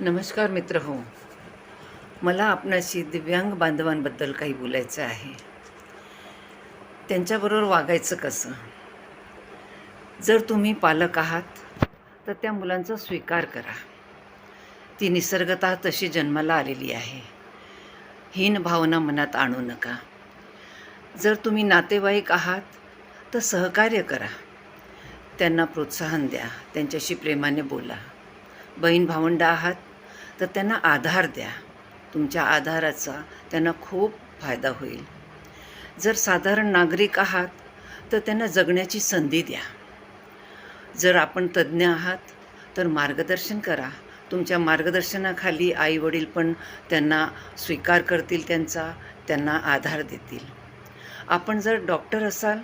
नमस्कार मित्र हो. मला आपणाशी दिव्यांग बांधवांबद्दल काही बोलायचं आहे. त्यांच्याबरोबर वागायचं कसं? जर तुम्ही पालक आहात तर त्या मुलांचा स्वीकार करा. ती निसर्गत तशी जन्माला आलेली आहे. हीन भावना मनात आणू नका. जर तुम्ही नातेवाईक आहात तर सहकार्य करा. त्यांना प्रोत्साहन द्या. त्यांच्याशी प्रेमाने बोला. बहीण भावंड आहात तर त्यांना आधार द्या. तुमच्या आधाराचा त्यांना खूप फायदा होईल. जर साधारण नागरिक आहात तर त्यांना जगण्याची संधी द्या. जर आपण तज्ज्ञ आहात तर मार्गदर्शन करा. तुमच्या मार्गदर्शनाखाली आई वडील पण त्यांना स्वीकार करतील त्यांचा त्यांना आधार देतील. आपण जर डॉक्टर असाल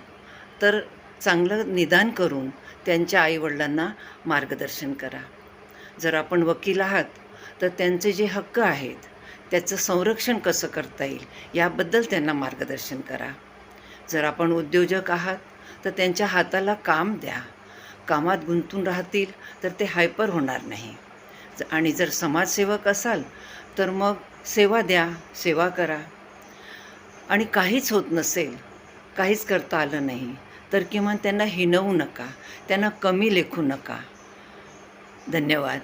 तर चांगलं निदान करून त्यांच्या आईवडिलांना मार्गदर्शन करा. जर आपण वकील आहात तर त्यांचे जे हक्क आहेत त्याचं संरक्षण कसं करता येईल याबद्दल त्यांना मार्गदर्शन करा. जर आपण उद्योजक आहात तर त्यांच्या हाताला काम द्या. कामात गुंतून राहतील तर ते हायपर होणार नाही. आणि जर समाजसेवक असाल तर मग सेवा द्या सेवा करा. आणि काहीच होत नसेल काहीच करता आलं नाही तर किमान त्यांना हिणवू नका त्यांना कमी लेखू नका. धन्यवाद.